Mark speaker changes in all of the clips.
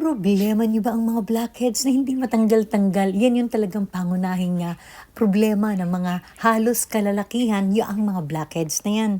Speaker 1: Problema niyo ba ang mga blackheads na hindi matanggal-tanggal? Yan yung talagang pangunahing nga problema ng mga halos kalalakihan, yung ang mga blackheads na yan.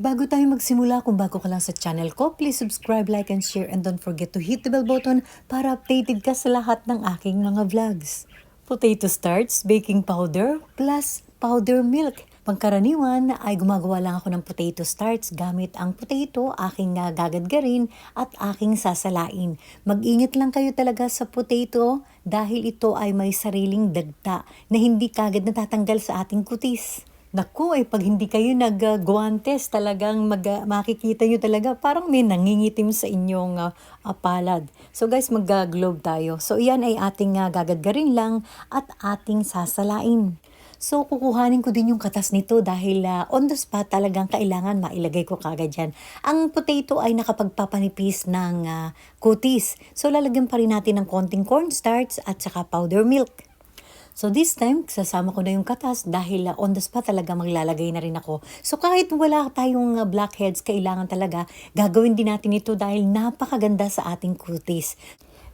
Speaker 1: Bago tayo magsimula, kung bago ka lang sa channel ko, please subscribe, like, and share, and don't forget to hit the bell button para updated ka sa lahat ng aking mga vlogs. Potato starch, baking powder, plus powder milk. Pangkaraniwan ay gumagawa lang ako ng potato starch gamit ang potato, aking gagadgarin at aking sasalain. Mag-ingat lang kayo talaga sa potato dahil ito ay may sariling dagta na hindi kagad natatanggal sa ating kutis. Naku, ay pag hindi kayo nag-guantes, talagang mag, makikita nyo talaga parang may nangingitim sa inyong uh, uh, palad. So guys, mag-globe tayo. So iyan ay ating uh, gagadgarin lang at ating sasalain. So, kukuhanin ko din yung katas nito dahil uh, on the spot talagang kailangan mailagay ko kagad yan. Ang potato ay nakapagpapanipis ng uh, kutis. So, lalagyan pa rin natin ng konting cornstarch at saka powder milk. So this time, sasama ko na yung katas dahil uh, on the spot talaga maglalagay na rin ako. So kahit wala tayong uh, blackheads, kailangan talaga gagawin din natin ito dahil napakaganda sa ating kutis.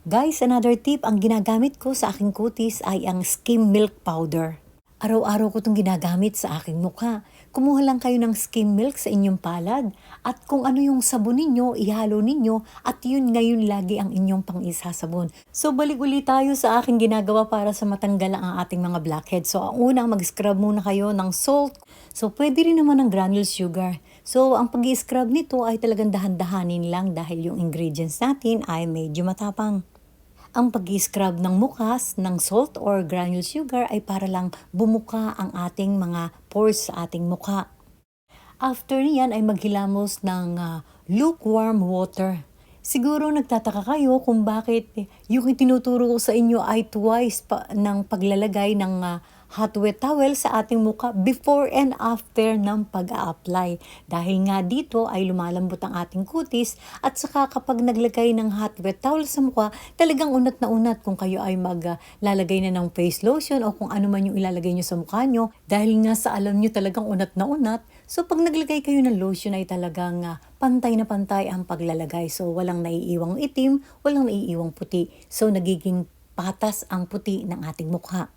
Speaker 1: Guys, another tip, ang ginagamit ko sa aking kutis ay ang skim milk powder. Araw-araw ko itong ginagamit sa aking mukha. Kumuha lang kayo ng skim milk sa inyong palad at kung ano yung sabon ninyo, ihalo ninyo at yun ngayon lagi ang inyong pang-isasabon. So balik ulit tayo sa aking ginagawa para sa matanggal ang ating mga blackheads. So ang unang mag-scrub muna kayo ng salt. So pwede rin naman ng granule sugar. So ang pag-scrub nito ay talagang dahan-dahanin lang dahil yung ingredients natin ay medyo matapang. Ang pag-scrub ng mukas ng salt or granule sugar ay para lang bumuka ang ating mga pores sa ating mukha. After niyan ay maghilamos ng uh, lukewarm water. Siguro nagtataka kayo kung bakit yung itinuturo ko sa inyo ay twice pa ng paglalagay ng uh, hot wet towel sa ating muka before and after ng pag-a-apply. Dahil nga dito ay lumalambot ang ating kutis at saka kapag naglagay ng hot wet towel sa mukha, talagang unat na unat kung kayo ay maglalagay na ng face lotion o kung ano man yung ilalagay nyo sa mukha nyo. Dahil nga sa alam nyo talagang unat na unat, so pag naglagay kayo ng lotion ay talagang uh, pantay na pantay ang paglalagay. So walang naiiwang itim, walang naiiwang puti. So nagiging patas ang puti ng ating mukha.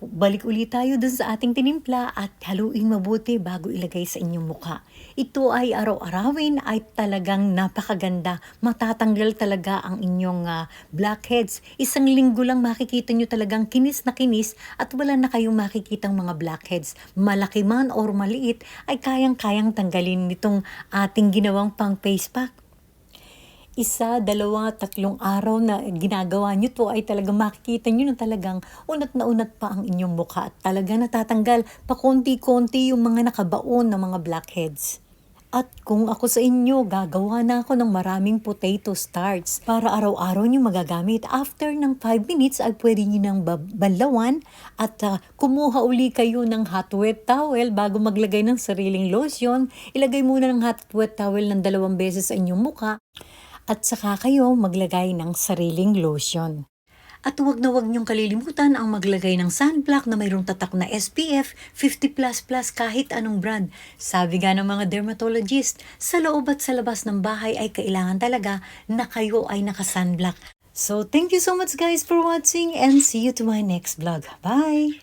Speaker 1: Balik ulit tayo dun sa ating tinimpla at haluin mabuti bago ilagay sa inyong mukha. Ito ay araw-arawin ay talagang napakaganda. Matatanggal talaga ang inyong uh, blackheads. Isang linggo lang makikita nyo talagang kinis na kinis at wala na kayong makikitang mga blackheads. Malaki man or maliit ay kayang-kayang tanggalin nitong ating ginawang pang face pack isa, dalawa, tatlong araw na ginagawa nyo to ay talagang makikita nyo na talagang unat na unat pa ang inyong mukha at talaga natatanggal pa konti-konti yung mga nakabaon ng mga blackheads. At kung ako sa inyo, gagawa na ako ng maraming potato starch para araw-araw nyo magagamit. After ng 5 minutes ay pwede nyo nang balawan at uh, kumuha uli kayo ng hot wet towel bago maglagay ng sariling lotion. Ilagay muna ng hot wet towel ng dalawang beses sa inyong mukha at saka kayo maglagay ng sariling lotion. At huwag na huwag niyong kalilimutan ang maglagay ng sunblock na mayroong tatak na SPF 50++ kahit anong brand. Sabi nga ng mga dermatologist, sa loob at sa labas ng bahay ay kailangan talaga na kayo ay naka-sunblock. So thank you so much guys for watching and see you to my next vlog. Bye!